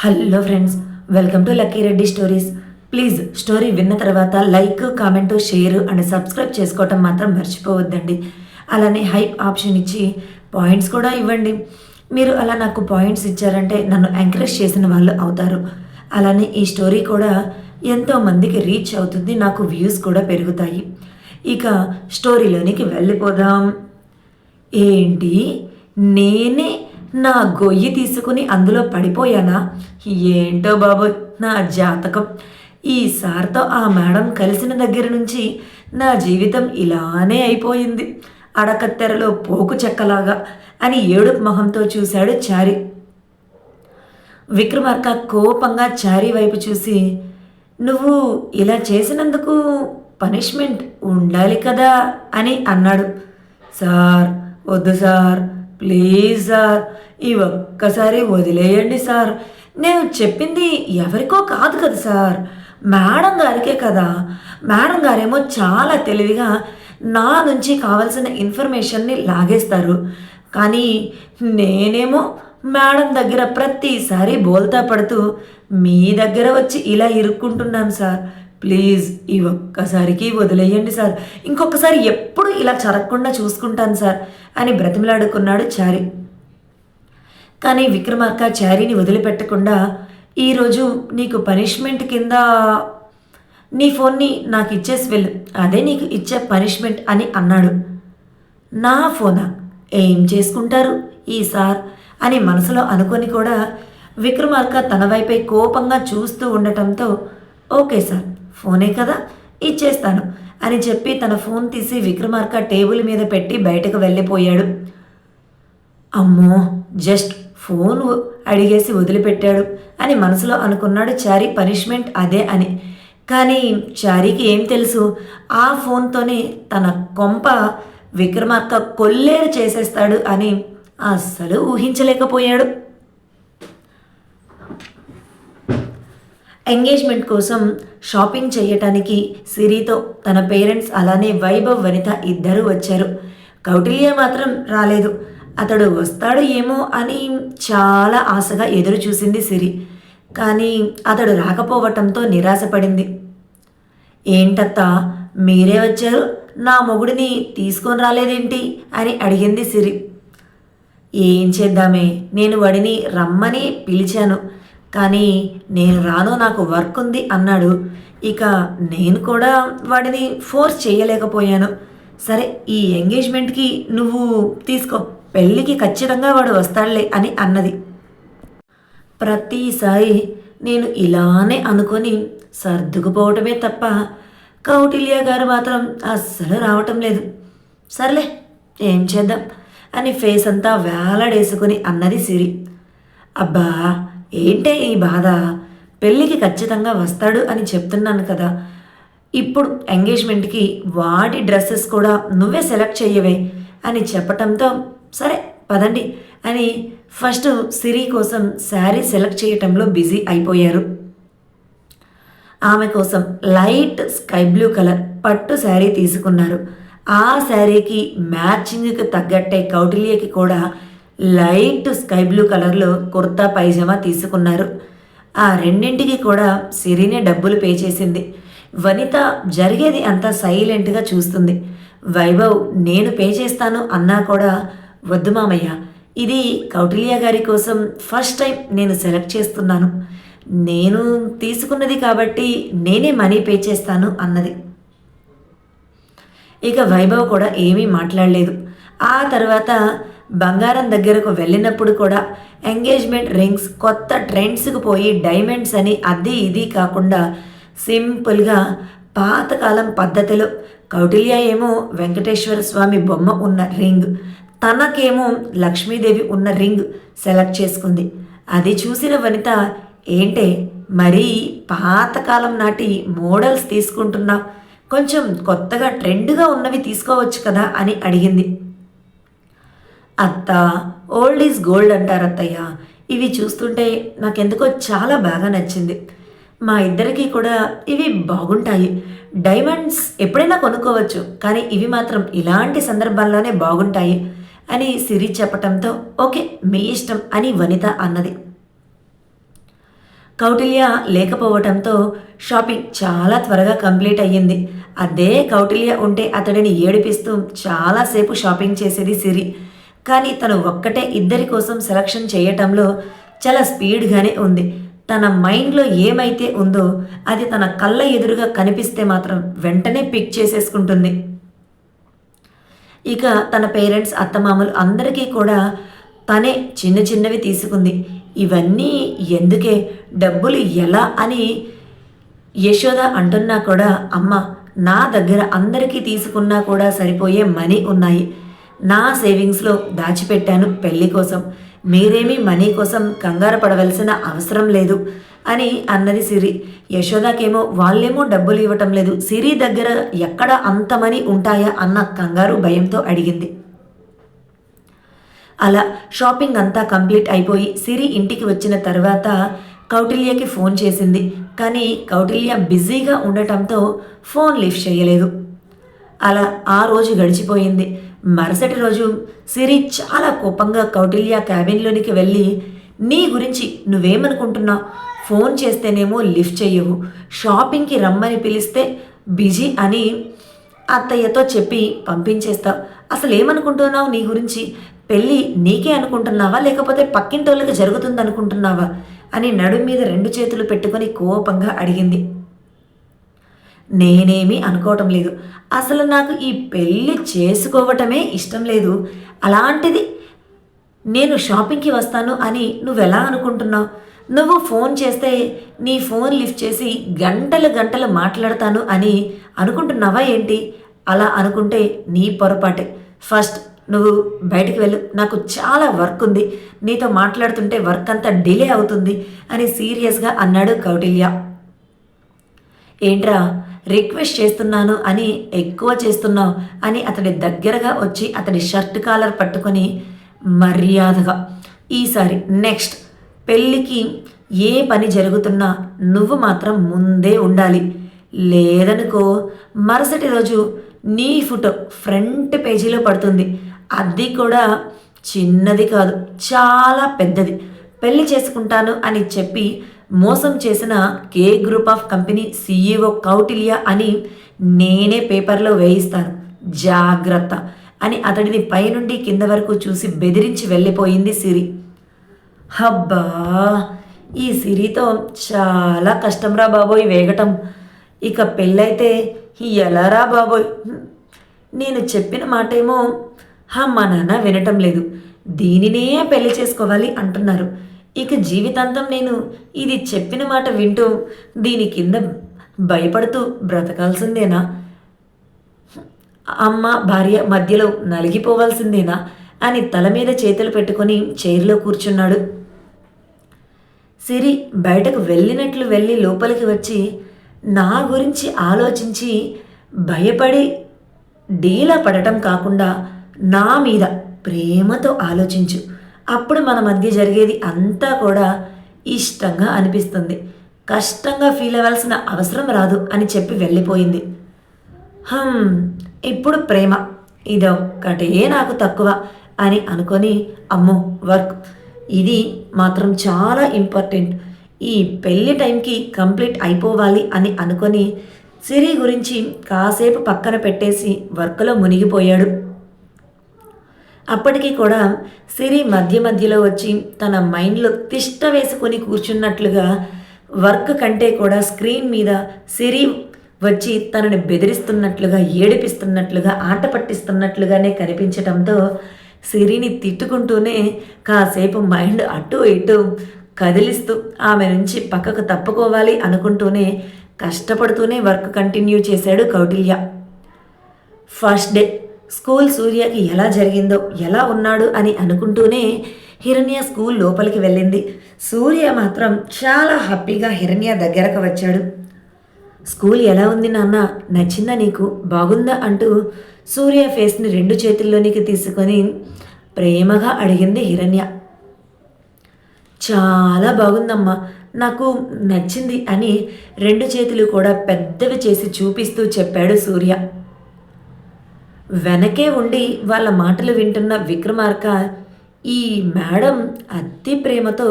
Hello friends welcome to Lucky Reddy stories. Please story విన్న తర్వాత like comment share and subscribe చేసుకోవటం మాత్రం మర్చిపోవద్దండి. అలానే హైప్ ఆప్షన్ ఇచ్చి పాయింట్స్ కూడా ఇవ్వండి. మీరు అలా నాకు పాయింట్స్ ఇచ్చారంటే నన్ను ఎంకరేజ్ చేసిన వాళ్ళు అవుతారు. అలానే ఈ స్టోరీ కూడా ఎంతో మందికి రీచ్ అవుతుంది నాకు వ్యూస్ కూడా పెరుగుతాయి. ఇక స్టోరీలోనికి వెళ్ళిపోదాం. ఏంటి? నేనే నా గొయ్యి తీసుకుని అందులో పడిపోయానా? ఏంటో బాబు నా జాతకం. ఈ సార్తో ఆ మేడం కలిసిన దగ్గర నుంచి నా జీవితం ఇలానే అయిపోయింది. అడకత్తెరలో పోకు చెక్కలాగా అని ఏడుపు మొహంతో చూశాడు చారి. విక్రమార్క కోపంగా చారి వైపు చూసి నువ్వు ఇలా చేసినందుకు పనిష్మెంట్ ఉండాలి కదా? అని అన్నాడు. సార్ వద్దు సార్. ప్లీజ్ సార్ ఈ ఒక్కసారి వదిలేయండి సార్. నేను చెప్పింది ఎవరికో కాదు కదా సార్. మేడం గారికే కదా. మేడం గారేమో చాలా తెలివిగా నా నుంచి కావాల్సిన ఇన్ఫర్మేషన్ని లాగేస్తారు. కానీ నేనేమో మేడం దగ్గర ప్రతిసారి బోల్తా పడుతూ మీ దగ్గర వచ్చి ఇలా ఇరుక్కుంటున్నాను సార్. ప్లీజ్ ఈ ఒక్కసారికి వదిలేయండి సార్. ఇంకొకసారి ఎప్పుడు ఇలా జరగకుండా చూసుకుంటాను సార్ అని బ్రతిమలాడుకున్నాడు చారి. కానీ విక్రమార్క చారీని వదిలిపెట్టకుండా ఈరోజు నీకు పనిష్మెంట్ కింద నీ ఫోన్ని నాకు ఇచ్చేసి వెళ్ళు. అదే నీకు ఇచ్చే పనిష్మెంట్ అని అన్నాడు. నా ఫోనా? ఏం చేసుకుంటారు ఈ సార్ అని మనసులో అనుకొని కూడా విక్రమార్క తన వైపే కోపంగా చూస్తూ ఉండటంతో ఓకే సార్. ఫోనే కదా ఇచ్చేస్తాను అని చెప్పి తన ఫోన్ తీసి విక్రమార్క టేబుల్ మీద పెట్టి బయటకు వెళ్ళిపోయాడు. అమ్మో జస్ట్ ఫోన్ అడిగేసి వదిలిపెట్టాడు అని మనసులో అనుకున్నాడు చారీ. పనిష్మెంట్ అదే అని. కానీ చారీకి ఏం తెలుసు? ఆ ఫోన్తోనే తన కొంప విక్రమార్క కొల్లేరు చేసేస్తాడు అని అస్సలు ఊహించలేకపోయాడు. ఎంగేజ్మెంట్ కోసం షాపింగ్ చేయటానికి సిరితో తన పేరెంట్స్ అలానే వైభవ్ వనిత ఇద్దరు వచ్చారు. కౌటిల్య మాత్రం రాలేదు. అతడు వస్తాడు ఏమో అని చాలా ఆశగా ఎదురు చూసింది సిరి. కానీ అతడు రాకపోవటంతో నిరాశపడింది. ఏంటత్తా మీరే వచ్చారు? నా మొగుడిని తీసుకొని రాలేదేంటి? అని అడిగింది సిరి. ఏం చేద్దామే? నేను వాడిని రమ్మని పిలిచాను. కానీ నేను రాను నాకు వర్క్ ఉంది అన్నాడు. ఇక నేను కూడా వాడిని ఫోర్స్ చేయలేకపోయాను. సరే ఈ ఎంగేజ్మెంట్కి నువ్వు తీసుకో. పెళ్ళికి ఖచ్చితంగా వాడు వస్తాడులే అని అన్నది. ప్రతిసారి నేను ఇలానే అనుకొని సర్దుకుపోవటమే తప్ప కౌటిల్య గారు మాత్రం అస్సలు రావటం లేదు. సర్లే ఏం చేద్దాం అని ఫేస్ అంతా వేలాడేసుకుని అన్నది సిరి. అబ్బా ఏంటే ఈ బాధ? పెళ్ళికి ఖచ్చితంగా వస్తాడు అని చెప్తున్నాను కదా. ఇప్పుడు ఎంగేజ్మెంట్కి వాడి డ్రెస్సెస్ కూడా నువ్వే సెలెక్ట్ చెయ్యవే అని చెప్పటంతో సరే పదండి అని ఫస్ట్ సిరి కోసం శారీ సెలెక్ట్ చేయటంలో బిజీ అయిపోయారు. ఆమె కోసం లైట్ స్కై బ్లూ కలర్ పట్టు శారీ తీసుకున్నారు. ఆ శారీకి మ్యాచింగ్కి తగ్గట్టే కౌటిల్యకి కూడా లైట్ స్కై బ్లూ కలర్లో కుర్తా పైజామా తీసుకున్నారు. ఆ రెండింటికి కూడా సిరినే డబ్బులు పే చేసింది. వనిత జరిగేది అంతా సైలెంట్గా చూస్తుంది. వైభవ్ నేను పే చేస్తాను అన్నా కూడా వద్దు మామయ్య. ఇది కౌటిల్య గారి కోసం ఫస్ట్ టైం నేను సెలెక్ట్ చేస్తున్నాను. నేను తీసుకున్నది కాబట్టి నేనే మనీ పే చేస్తాను అన్నది. ఇక వైభవ్ కూడా ఏమీ మాట్లాడలేదు. ఆ తర్వాత బంగారం దగ్గరకు వెళ్ళినప్పుడు కూడా ఎంగేజ్మెంట్ రింగ్స్ కొత్త ట్రెండ్స్కి పోయి డైమండ్స్ అని అది ఇది కాకుండా సింపుల్గా పాతకాలం పద్ధతిలో కౌటిల్య ఏమో వెంకటేశ్వర స్వామి బొమ్మ ఉన్న రింగ్ తనకేమో లక్ష్మీదేవి ఉన్న రింగ్ సెలెక్ట్ చేసుకుంది. అది చూసిన వనిత ఏంటే మరీ పాతకాలం నాటి మోడల్స్ తీసుకుంటున్నా కొంచెం కొత్తగా ట్రెండ్గా ఉన్నవి తీసుకోవచ్చు కదా అని అడిగింది. అత్త ఓల్డ్ ఈజ్ గోల్డ్ అంటారు అత్తయ్య. ఇవి చూస్తుంటే నాకెందుకో చాలా బాగా నచ్చింది. మా ఇద్దరికి కూడా ఇవి బాగుంటాయి. డైమండ్స్ ఎప్పుడైనా కొనుక్కోవచ్చు కానీ ఇవి మాత్రం ఇలాంటి సందర్భాల్లోనే బాగుంటాయి అని సిరి చెప్పటంతో ఓకే మీ ఇష్టం అని వనిత అన్నది. కౌటిల్య లేకపోవటంతో షాపింగ్ చాలా త్వరగా కంప్లీట్ అయ్యింది. అదే కౌటిల్య ఉంటే అతడిని ఏడిపిస్తూ చాలాసేపు షాపింగ్ చేసేది సిరి. కానీ తను ఒక్కటే ఇద్దరి కోసం సెలక్షన్ చేయటంలో చాలా స్పీడ్గానే ఉంది. తన మైండ్లో ఏమైతే ఉందో అది తన కళ్ళ ఎదురుగా కనిపిస్తే మాత్రం వెంటనే పిక్ చేసేసుకుంటుంది. ఇక తన పేరెంట్స్ అత్తమామలు అందరికీ కూడా తనే చిన్న చిన్నవి తీసుకుంది. ఇవన్నీ ఎందుకే? డబ్బులు ఎలా అని యశోద అంటున్నా కూడా అమ్మ నా దగ్గర అందరికీ తీసుకున్నా కూడా సరిపోయే మనీ ఉన్నాయి. నా సేవింగ్స్లో దాచిపెట్టాను పెళ్ళి కోసం. మీరేమీ మనీ కోసం కంగారు పడవలసిన అవసరం లేదు అని అన్నది సిరి. యశోదాకేమో వాళ్ళేమో డబ్బులు ఇవ్వటం లేదు. సిరి దగ్గర ఎక్కడ అంత మనీ ఉంటాయా అన్న కంగారు భయంతో అడిగింది. అలా షాపింగ్ అంతా కంప్లీట్ అయిపోయి సిరి ఇంటికి వచ్చిన తర్వాత కౌటిల్యకి ఫోన్ చేసింది. కానీ కౌటిల్య బిజీగా ఉండటంతో ఫోన్ లిఫ్ట్ చేయలేదు. అలా ఆ రోజు గడిచిపోయింది. మరుసటి రోజు సిరి చాలా కోపంగా కౌటిల్య క్యాబిన్లోనికి వెళ్ళి నీ గురించి నువ్వేమనుకుంటున్నావు ఫోన్ చేస్తేనేమో లిఫ్ట్ చెయ్యవు. షాపింగ్కి రమ్మని పిలిస్తే బిజీ అని అత్తయ్యతో చెప్పి పంపించేస్తావు అసలు ఏమనుకుంటున్నావు నీ గురించి? పెళ్ళి నీకే అనుకుంటున్నావా? లేకపోతే పక్కింటోళ్ళకి జరుగుతుంది అనుకుంటున్నావా అని నడుం మీద రెండు చేతులు పెట్టుకొని కోపంగా అడిగింది. నేనేమీ అనుకోవటం లేదు. అసలు నాకు ఈ పెళ్ళి చేసుకోవటమే ఇష్టం లేదు. అలాంటిది నేను షాపింగ్కి వస్తాను అని నువ్వెలా అనుకుంటున్నావు? నువ్వు ఫోన్ చేస్తే నీ ఫోన్ లిఫ్ట్ చేసి గంటలు గంటలు మాట్లాడతాను అని అనుకుంటున్నావా ఏంటి? అలా అనుకుంటే నీ పొరపాటే. ఫస్ట్ నువ్వు బయటికి వెళ్ళు. నాకు చాలా వర్క్ ఉంది. నీతో మాట్లాడుతుంటే వర్క్ అంతా డిలే అవుతుంది అని సీరియస్గా అన్నాడు కౌటిల్య. ఏంట్రా రిక్వెస్ట్ చేస్తున్నాను అని ఎక్కువ చేస్తున్నావు అని అతడి దగ్గరగా వచ్చి అతడి షర్ట్ కాలర్ పట్టుకొని మర్యాదగా ఈసారి నెక్స్ట్ పెళ్ళికి ఏ పని జరుగుతున్నా నువ్వు మాత్రం ముందే ఉండాలి. లేదనుకో మరుసటి రోజు నీ ఫోటో ఫ్రంట్ పేజీలో పడుతుంది. అది కూడా చిన్నది కాదు చాలా పెద్దది. పెళ్ళి చేసుకుంటాను అని చెప్పి మోసం చేసిన K group of company CEO Kautilya అని నేనే పేపర్లో వేయిస్తాను. జాగ్రత్త అని అతడిని పైనుండి కింద వరకు చూసి బెదిరించి వెళ్ళిపోయింది సిరి. హబ్బా ఈ సిరితో చాలా కష్టంరా బాబోయ్ వేగటం. ఇక పెళ్ళైతే ఎలారా బాబోయ్? నేను చెప్పిన మాటేమో మా నాన్న వినటం లేదు. దీనినే పెళ్ళి చేసుకోవాలి అంటున్నారు. ఇక జీవితాంతం నేను ఇది చెప్పిన మాట వింటూ దీని కింద భయపడుతూ బ్రతకాల్సిందేనా? అమ్మ భార్య మధ్యలో నలిగిపోవాల్సిందేనా? అని తల మీద చేతులు పెట్టుకొని చైర్లో కూర్చున్నాడు. సిరి బయటకు వెళ్ళినట్లు వెళ్ళి లోపలికి వచ్చి నా గురించి ఆలోచించి భయపడి డీలా పడటం కాకుండా నా మీద ప్రేమతో ఆలోచించు. అప్పుడు మన మధ్య జరిగేది అంతా కూడా ఇష్టంగా అనిపిస్తుంది. కష్టంగా ఫీల్ అవ్వాల్సిన అవసరం రాదు అని చెప్పి వెళ్ళిపోయింది. హమ్ ఇప్పుడు ప్రేమ. ఇదొక్కటే నాకు తక్కువ అని అనుకొని అమ్మో వర్క్. ఇది మాత్రం చాలా ఇంపార్టెంట్ ఈ పెళ్ళి టైంకి కంప్లీట్ అయిపోవాలి అని అనుకొని సిరి గురించి కాసేపు పక్కన పెట్టేసి వర్క్లో మునిగిపోయాడు. అప్పటికి కూడా సిరి మధ్య మధ్యలో వచ్చి తన మైండ్లో తిష్ట వేసుకొని కూర్చున్నట్లుగా వర్క్ కంటే కూడా స్క్రీన్ మీద సిరి వచ్చి తనని బెదిరిస్తున్నట్లుగా ఏడిపిస్తున్నట్లుగా ఆట పట్టిస్తున్నట్లుగానే కనిపించటంతో సిరిని తిట్టుకుంటూనే కాసేపు మైండ్ అటు ఇటు కదిలిస్తూ ఆమె నుంచి పక్కకు తప్పుకోవాలి అనుకుంటూనే కష్టపడుతూనే వర్క్ కంటిన్యూ చేశాడు కౌటిల్య. ఫస్ట్ డే స్కూల్ సూర్యకి ఎలా జరిగిందో ఎలా ఉన్నాడు అని అనుకుంటూనే హిరణ్య స్కూల్ లోపలికి వెళ్ళింది. సూర్య మాత్రం చాలా హ్యాపీగా హిరణ్య దగ్గరకు వచ్చాడు. స్కూల్ ఎలా ఉంది నాన్న? నచ్చిందా నీకు? బాగుందా? అంటూ సూర్య ఫేస్ని రెండు చేతుల్లోనికి తీసుకొని ప్రేమగా అడిగింది హిరణ్య. చాలా బాగుందమ్మా. నాకు నచ్చింది అని రెండు చేతులు కూడా పెద్దవి చేసి చూపిస్తూ చెప్పాడు సూర్య. వెనకే ఉండి వాళ్ళ మాటలు వింటున్న విక్రమార్క ఈ మేడం అతి ప్రేమతో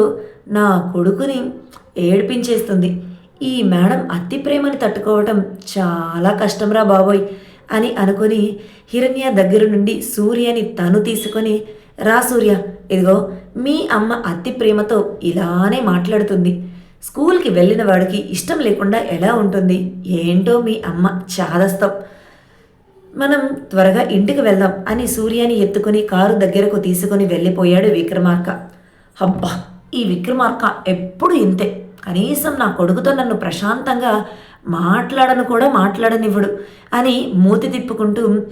నా కొడుకుని ఏడిపించేస్తుంది. ఈ మేడం అతి ప్రేమని తట్టుకోవటం చాలా కష్టంరా బాబోయ్ అని అనుకొని హిరణ్య దగ్గర నుండి సూర్యని తను తీసుకొని రా సూర్య ఇదిగో మీ అమ్మ అతి ప్రేమతో ఇలానే మాట్లాడుతుంది. స్కూల్కి వెళ్ళిన వాడికి ఇష్టం లేకుండా ఎలా ఉంటుంది? ఏంటో మీ అమ్మ చాదస్తం. మనం త్వరగా ఇంటికి వెళ్దాం అని సూర్యాని ఎత్తుకుని కారు దగ్గరకు తీసుకుని వెళ్ళిపోయాడు విక్రమార్క. అబ్బా ఈ విక్రమార్క ఎప్పుడు ఇంతే. కనీసం నా కొడుకుతో నన్ను ప్రశాంతంగా మాట్లాడను కూడా మాట్లాడనివ్వడు అని మూతి తిప్పుకుంటూ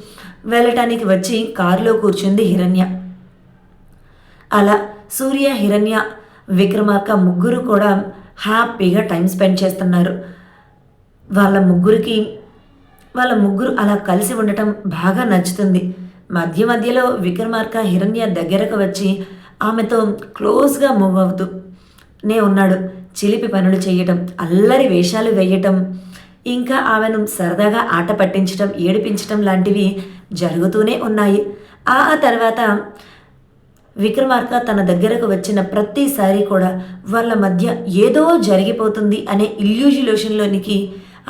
వెళ్ళటానికి వచ్చి కారులో కూర్చుంది హిరణ్య. అలా సూర్య హిరణ్య విక్రమార్క ముగ్గురు కూడా హ్యాపీగా టైం స్పెండ్ చేస్తున్నారు. వాళ్ళ ముగ్గురికి వాళ్ళ ముగ్గురు అలా కలిసి ఉండటం బాగా నచ్చుతుంది. మధ్య మధ్యలో విక్రమార్క హిరణ్య దగ్గరకు వచ్చి ఆమెతో క్లోజ్గా మూవ్ అవుతూ నే ఉన్నాడు చిలిపి పనులు చేయటం అల్లరి వేషాలు వేయటం ఇంకా ఆమెను సరదాగా ఆట పట్టించటం ఏడిపించటం లాంటివి జరుగుతూనే ఉన్నాయి. ఆ తర్వాత విక్రమార్క తన దగ్గరకు వచ్చిన ప్రతిసారి కూడా వాళ్ళ మధ్య ఏదో జరిగిపోతుంది అనే ఇల్యూజిలోషన్లోనికి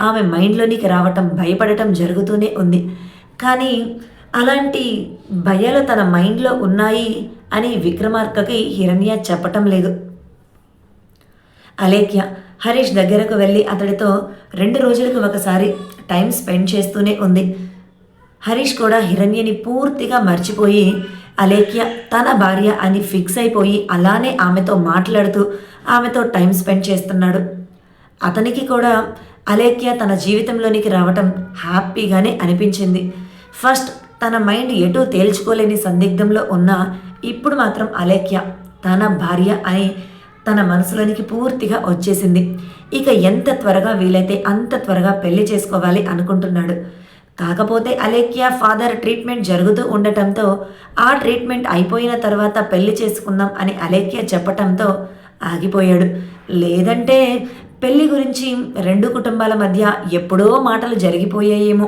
ఆమె మైండ్లోనికి రావటం భయపడటం జరుగుతూనే ఉంది. కానీ అలాంటి భయాలు తన మైండ్లో ఉన్నాయి అని విక్రమార్కకి హిరణ్య చెప్పటం లేదు. అలేఖ్య హరీష్ దగ్గరకు వెళ్ళి అతడితో రెండు రోజులకు ఒకసారి టైం స్పెండ్ చేస్తూనే ఉంది. హరీష్ కూడా హిరణ్యని పూర్తిగా మర్చిపోయి అలేఖ్య తన భార్య అని ఫిక్స్ అయిపోయి అలానే ఆమెతో మాట్లాడుతూ ఆమెతో టైం స్పెండ్ చేస్తున్నాడు. అతనికి కూడా అలేఖ్య తన జీవితంలోనికి రావటం హ్యాపీగానే అనిపించింది. ఫస్ట్ తన మైండ్ ఎటూ తేల్చుకోలేని సందిగ్ధంలో ఉన్న ఇప్పుడు మాత్రం అలేఖ్య తన భార్య అని తన మనసులోనికి పూర్తిగా వచ్చేసింది. ఇక ఎంత త్వరగా వీలైతే అంత త్వరగా పెళ్ళి చేసుకోవాలి అనుకుంటున్నాడు. కాకపోతే అలేఖ్య ఫాదర్ ట్రీట్మెంట్ జరుగుతూ ఉండటంతో ఆ ట్రీట్మెంట్ అయిపోయిన తర్వాత పెళ్ళి చేసుకుందాం అని అలేఖ్య చెప్పటంతో ఆగిపోయాడు. లేదంటే పెళ్ళి గురించి రెండు కుటుంబాల మధ్య ఎప్పుడో మాటలు జరిగిపోయాయేమో.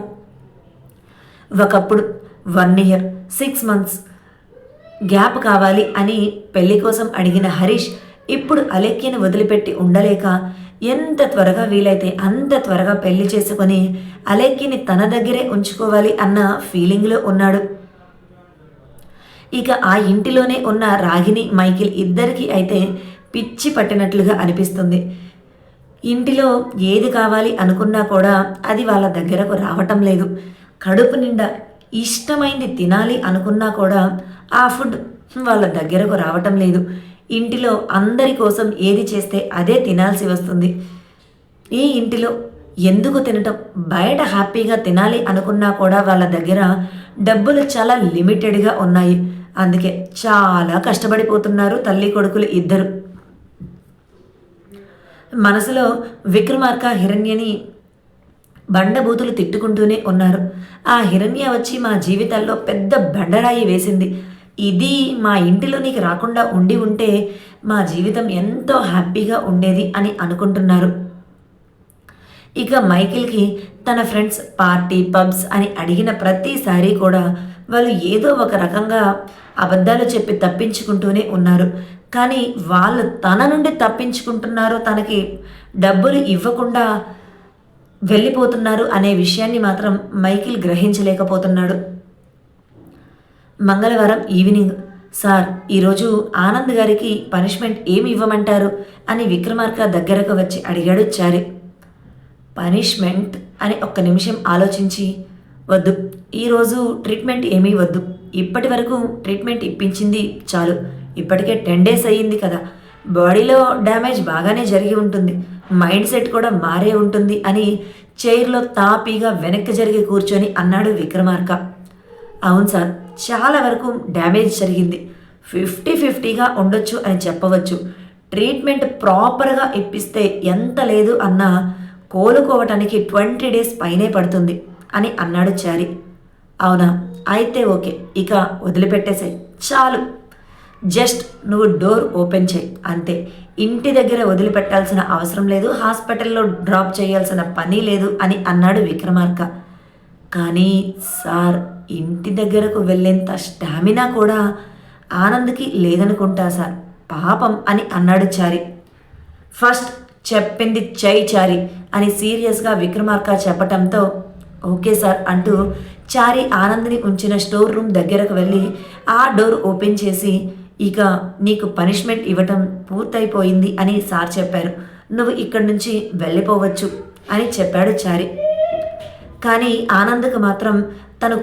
ఒకప్పుడు one year six months gap కావాలి అని పెళ్ళి కోసం అడిగిన హరీష్ ఇప్పుడు అలేఖ్యను వదిలిపెట్టి ఉండలేక ఎంత త్వరగా వీలైతే అంత త్వరగా పెళ్ళి చేసుకొని అలేఖ్యని తన దగ్గరే ఉంచుకోవాలి అన్న ఫీలింగ్లో ఉన్నాడు. ఇక ఆ ఇంటిలోనే ఉన్న రాగిని మైకిల్ ఇద్దరికి అయితే పిచ్చి పట్టినట్లుగా అనిపిస్తుంది. ఇంటిలో ఏది కావాలి అనుకున్నా కూడా అది వాళ్ళ దగ్గరకు రావటం లేదు. కడుపు నిండా ఇష్టమైంది తినాలి అనుకున్నా కూడా ఆ ఫుడ్ వాళ్ళ దగ్గరకు రావటం లేదు. ఇంటిలో అందరి కోసం ఏది చేస్తే అదే తినాల్సి వస్తుంది. ఈ ఇంటిలో ఎందుకు తినటం? బయట హ్యాపీగా తినాలి అనుకున్నా కూడా వాళ్ళ దగ్గర డబ్బులు చాలా లిమిటెడ్గా ఉన్నాయి. అందుకే చాలా కష్టపడిపోతున్నారు తల్లి కొడుకులు ఇద్దరు. మనసులో విక్రమార్క హిరణ్యని బండబూతులు తిట్టుకుంటూనే ఉన్నారు. ఆ హిరణ్య వచ్చి మా జీవితాల్లో పెద్ద బండరాయి వేసింది. ఇది మా ఇంటిలోనికి రాకుండా ఉండి ఉంటే మా జీవితం ఎంతో హ్యాపీగా ఉండేది అని అనుకుంటున్నారు. ఇక మైకిల్కి తన ఫ్రెండ్స్ పార్టీ పబ్స్ అని అడిగిన ప్రతిసారి కూడా వాళ్ళు ఏదో ఒక రకంగా అబద్ధాలు చెప్పి తప్పించుకుంటూనే ఉన్నారు. కానీ వాళ్ళు తన నుండి తప్పించుకుంటున్నారు తనకి డబ్బులు ఇవ్వకుండా వెళ్ళిపోతున్నారు అనే విషయాన్ని మాత్రం మైకిల్ గ్రహించలేకపోతున్నాడు. మంగళవారం ఈవినింగ్. సార్ ఈరోజు ఆనంద్ గారికి పనిష్మెంట్ ఏమి ఇవ్వమంటారు? అని విక్రమార్క దగ్గరకు వచ్చి అడిగాడు చారి. పనిష్మెంట్? అని ఒక్క నిమిషం ఆలోచించి వద్దు ఈరోజు ట్రీట్మెంట్ ఏమీ వద్దు. ఇప్పటి వరకు ట్రీట్మెంట్ ఇప్పించింది చాలు. ఇప్పటికే టెన్ డేస్ అయ్యింది కదా. బాడీలో డ్యామేజ్ బాగానే జరిగి ఉంటుంది. మైండ్ సెట్ కూడా మారే ఉంటుంది అని చైర్లో తాపీగా వెనక్కి జరిగి కూర్చొని అన్నాడు విక్రమార్క. అవును సార్ చాలా వరకు డ్యామేజ్ జరిగింది. ఫిఫ్టీ ఫిఫ్టీగా ఉండొచ్చు అని చెప్పవచ్చు. ట్రీట్మెంట్ ప్రాపర్గా ఇప్పిస్తే ఎంత లేదు అన్నా కోలుకోవటానికి ట్వంటీ డేస్ పైనే పడుతుంది అని అన్నాడు చారి. అవునా? అయితే ఓకే. ఇక వదిలిపెట్టేసాయి. చాలు. జస్ట్ నువ్వు డోర్ ఓపెన్ చేయి అంతే. ఇంటి దగ్గర వదిలిపెట్టాల్సిన అవసరం లేదు హాస్పిటల్లో డ్రాప్ చేయాల్సిన పని లేదు అని అన్నాడు విక్రమార్క. కానీ సార్ ఇంటి దగ్గరకు వెళ్ళేంత స్టామినా కూడా ఆనంద్కి లేదనుకుంటా సార్. పాపం అని అన్నాడు చారి. ఫస్ట్ చెప్పింది చై చారి అని సీరియస్గా విక్రమార్క చెప్పటంతో ఓకే సార్ అంటూ చారి ఆనంద్ని ఉంచిన స్టోర్ రూమ్ దగ్గరకు వెళ్ళి ఆ డోర్ ఓపెన్ చేసి ఇక నీకు పనిష్మెంట్ ఇవ్వటం పూర్తయిపోయింది అని సార్ చెప్పారు. నువ్వు ఇక్కడి నుంచి వెళ్ళిపోవచ్చు అని చెప్పాడు చారి. కానీ ఆనంద్కు మాత్రం తను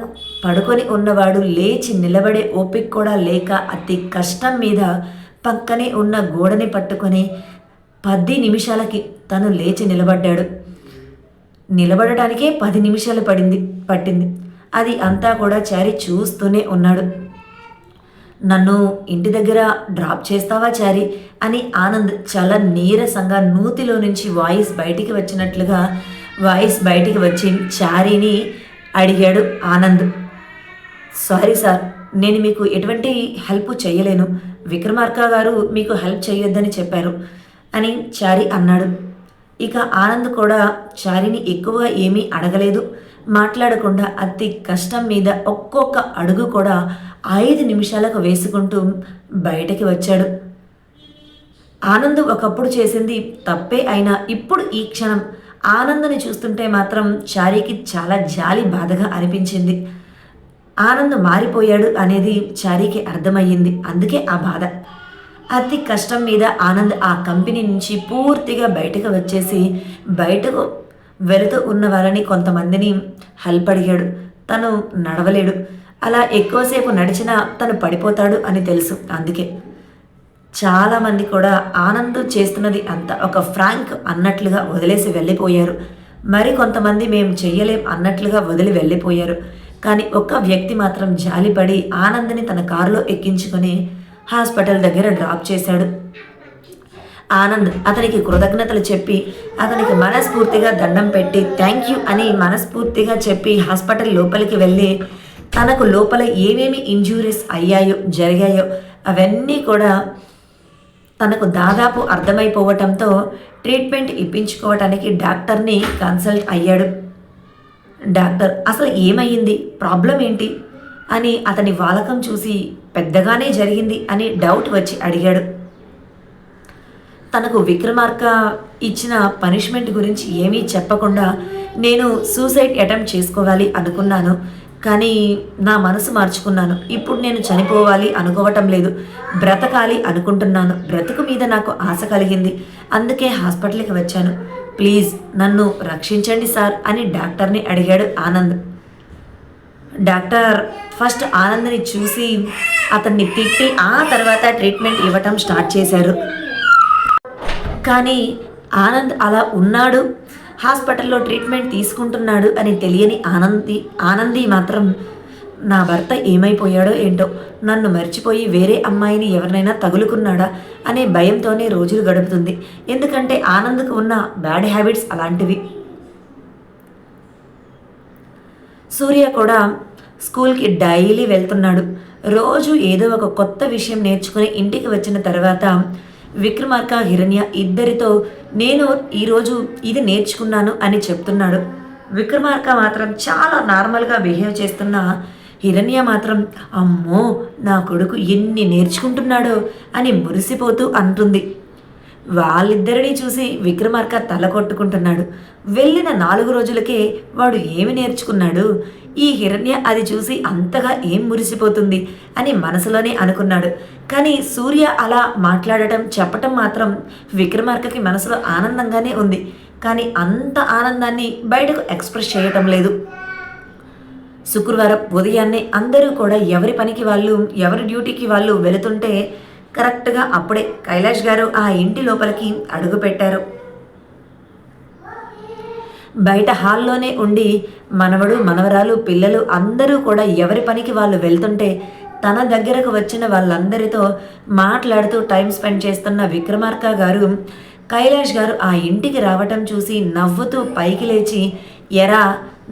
పడుకొని ఉన్నవాడు లేచి నిలబడే ఓపిక కూడా లేక అతి కష్టం మీద పక్కనే ఉన్న గోడని పట్టుకొని పది నిమిషాలకి తను లేచి నిలబడ్డాడు. నిలబడటానికే పది నిమిషాలు పడింది పట్టింది. అది అంతా కూడా చారి చూస్తూనే ఉన్నాడు. నన్ను ఇంటి దగ్గర డ్రాప్ చేస్తావా చారి? అని ఆనంద్ చాలా నీరసంగా నూతిలో నుంచి వాయిస్ బయటికి వచ్చినట్లుగా వాయిస్ బయటికి వచ్చి చారీని అడిగాడు ఆనంద్. సారీ సార్ నేను మీకు ఎటువంటి హెల్ప్ చేయలేను. విక్రమార్క గారు మీకు హెల్ప్ చేయొద్దని చెప్పారు అని చారి అన్నాడు. ఇక ఆనంద్ కూడా చారిని ఎక్కువగా ఏమీ అడగలేదు. మాట్లాడకుండా అతి కష్టం మీద ఒక్కొక్క అడుగు కూడా ఐదు నిమిషాలకు వేసుకుంటూ బయటకి వచ్చాడు. ఆనంద్ ఒకప్పుడు చేసింది తప్పే అయినా ఇప్పుడు ఈ క్షణం ఆనందని చూస్తుంటే మాత్రం చారీకి చాలా జాలి బాధగా అనిపించింది. ఆనంద్ మారిపోయాడు అనేది చారీకి అర్థమయ్యింది. అందుకే ఆ బాధ. అతి కష్టం మీద ఆనంద్ ఆ కంపెనీ నుంచి పూర్తిగా బయటకు వచ్చేసి బయటకు వెళుతూ ఉన్న వారిని కొంతమందిని హెల్ప్ అడిగాడు. తను నడవలేడు. అలా ఎక్కువసేపు నడిచినా తను పడిపోతాడు అని తెలుసు. అందుకే చాలామంది కూడా ఆనందం చేస్తున్నది అంత ఒక ఫ్రాంక్ అన్నట్లుగా వదిలేసి వెళ్ళిపోయారు. మరి కొంతమంది మేము చెయ్యలేం అన్నట్లుగా వదిలి వెళ్ళిపోయారు. కానీ ఒక్క వ్యక్తి మాత్రం జాలిపడి ఆనందని తన కారులో ఎక్కించుకొని హాస్పిటల్ దగ్గర డ్రాప్ చేశాడు. ఆనంద్ అతనికి కృతజ్ఞతలు చెప్పి అతనికి మనస్ఫూర్తిగా దండం పెట్టి థ్యాంక్ యూ అని మనస్ఫూర్తిగా చెప్పి హాస్పిటల్ లోపలికి వెళ్ళి తనకు లోపల ఏమేమి ఇంజూరీస్ అయ్యాయో జరిగాయో అవన్నీ కూడా తనకు దాదాపు అర్థమైపోవటంతో ట్రీట్మెంట్ ఇప్పించుకోవటానికి డాక్టర్ని కన్సల్ట్ అయ్యాడు. డాక్టర్ అసలు ఏమయ్యింది? ప్రాబ్లం ఏంటి? అని అతని వాలకం చూసి పెద్దగానే జరిగింది అని డౌట్ వచ్చి అడిగాడు. తనకు విక్రమార్క ఇచ్చిన పనిష్మెంట్ గురించి ఏమీ చెప్పకుండా నేను సూసైడ్ అటెంప్ట్ చేసుకోవాలి అనుకున్నాను. కానీ నా మనసు మార్చుకున్నాను. ఇప్పుడు నేను చనిపోవాలి అనుకోవటం లేదు. బ్రతకాలి అనుకుంటున్నాను. బ్రతుకు మీద నాకు ఆశ కలిగింది. అందుకే హాస్పిటల్కి వచ్చాను. ప్లీజ్ నన్ను రక్షించండి సార్ అని డాక్టర్ని అడిగాడు ఆనంద్. డాక్టర్ ఫస్ట్ ఆనంద్ని చూసి అతన్ని తిట్టి ఆ తర్వాత ట్రీట్మెంట్ ఇవ్వటం స్టార్ట్ చేశారు. కానీ ఆనంద్ అలా ఉన్నాడు? హాస్పిటల్లో ట్రీట్మెంట్ తీసుకుంటున్నాడు అని తెలియని ఆనంది ఆనంది మాత్రం నా భర్త ఏమైపోయాడో ఏంటో నన్ను మర్చిపోయి వేరే అమ్మాయిని ఎవరినైనా తగులుకున్నాడా అనే భయంతోనే రోజులు గడుపుతుంది. ఎందుకంటే ఆనంద్కు ఉన్న బ్యాడ్ హ్యాబిట్స్ అలాంటివి. సూర్య కూడా స్కూల్కి డైలీ వెళ్తున్నాడు. రోజు ఏదో ఒక కొత్త విషయం నేర్చుకుని ఇంటికి వచ్చిన తర్వాత విక్రమార్క హిరణ్య ఇద్దరితో నేను ఈరోజు ఇది నేర్చుకున్నాను అని చెప్తున్నాడు. విక్రమార్క మాత్రం చాలా నార్మల్గా బిహేవ్ చేస్తున్న హిరణ్య మాత్రం అమ్మో నా కొడుకు ఎన్ని నేర్చుకుంటున్నాడో అని మురిసిపోతూ అంటుంది. వాళ్ళిద్దరినీ చూసి విక్రమార్క తల కొట్టుకుంటున్నాడు. వెళ్ళిన నాలుగు రోజులకే వాడు ఏమి నేర్చుకున్నాడు? ఈ హిరణ్య అది చూసి అంతగా ఏం మురిసిపోతుంది అని మనసులోనే అనుకున్నాడు. కానీ సూర్య అలా మాట్లాడటం చెప్పటం మాత్రం విక్రమార్కకి మనసులో ఆనందంగానే ఉంది. కానీ అంత ఆనందాన్ని బయటకు ఎక్స్ప్రెస్ చేయటం లేదు. శుక్రవారం ఉదయాన్నే అందరూ కూడా ఎవరి పనికి వాళ్ళు ఎవరి డ్యూటీకి వాళ్ళు వెళుతుంటే కరెక్ట్గా అప్పుడే కైలాష్ గారు ఆ ఇంటి లోపలికి అడుగు పెట్టారు బయట హాల్లోనే ఉండి మనవడు మనవరాలు పిల్లలు అందరూ కూడా ఎవరి పనికి వాళ్ళు వెళ్తుంటే తన దగ్గరకు వచ్చిన వాళ్ళందరితో మాట్లాడుతూ టైం స్పెండ్ చేస్తున్న విక్రమార్క గారు కైలాష్ గారు ఆ ఇంటికి రావటం చూసి నవ్వుతూ పైకి లేచి ఎరా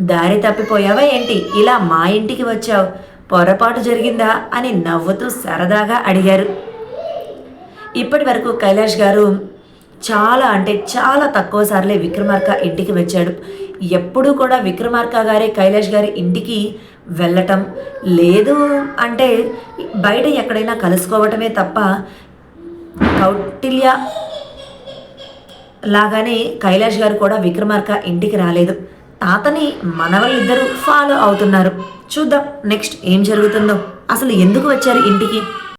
దారి తప్పిపోయావా ఏంటి? ఇలా మా ఇంటికి వచ్చావు. పొరపాటు జరిగిందా? అని నవ్వుతూ సరదాగా అడిగారు. ఇప్పటి వరకు కైలాష్ గారు చాలా అంటే చాలా తక్కువ సార్లే విక్రమార్క ఇంటికి వచ్చాడు. ఎప్పుడూ కూడా విక్రమార్క గారే కైలాష్ గారి ఇంటికి వెళ్ళటం లేదు అంటే బయట ఎక్కడైనా కలుసుకోవటమే తప్ప కౌటిల్య లాగానే కైలాష్ గారు కూడా విక్రమార్క ఇంటికి రాలేదు. తాతని మనవళ్ళిద్దరూ ఫాలో అవుతున్నారు. చూద్దాం నెక్స్ట్ ఏం జరుగుతుందో. అసలు ఎందుకు వచ్చారు ఇంటికి?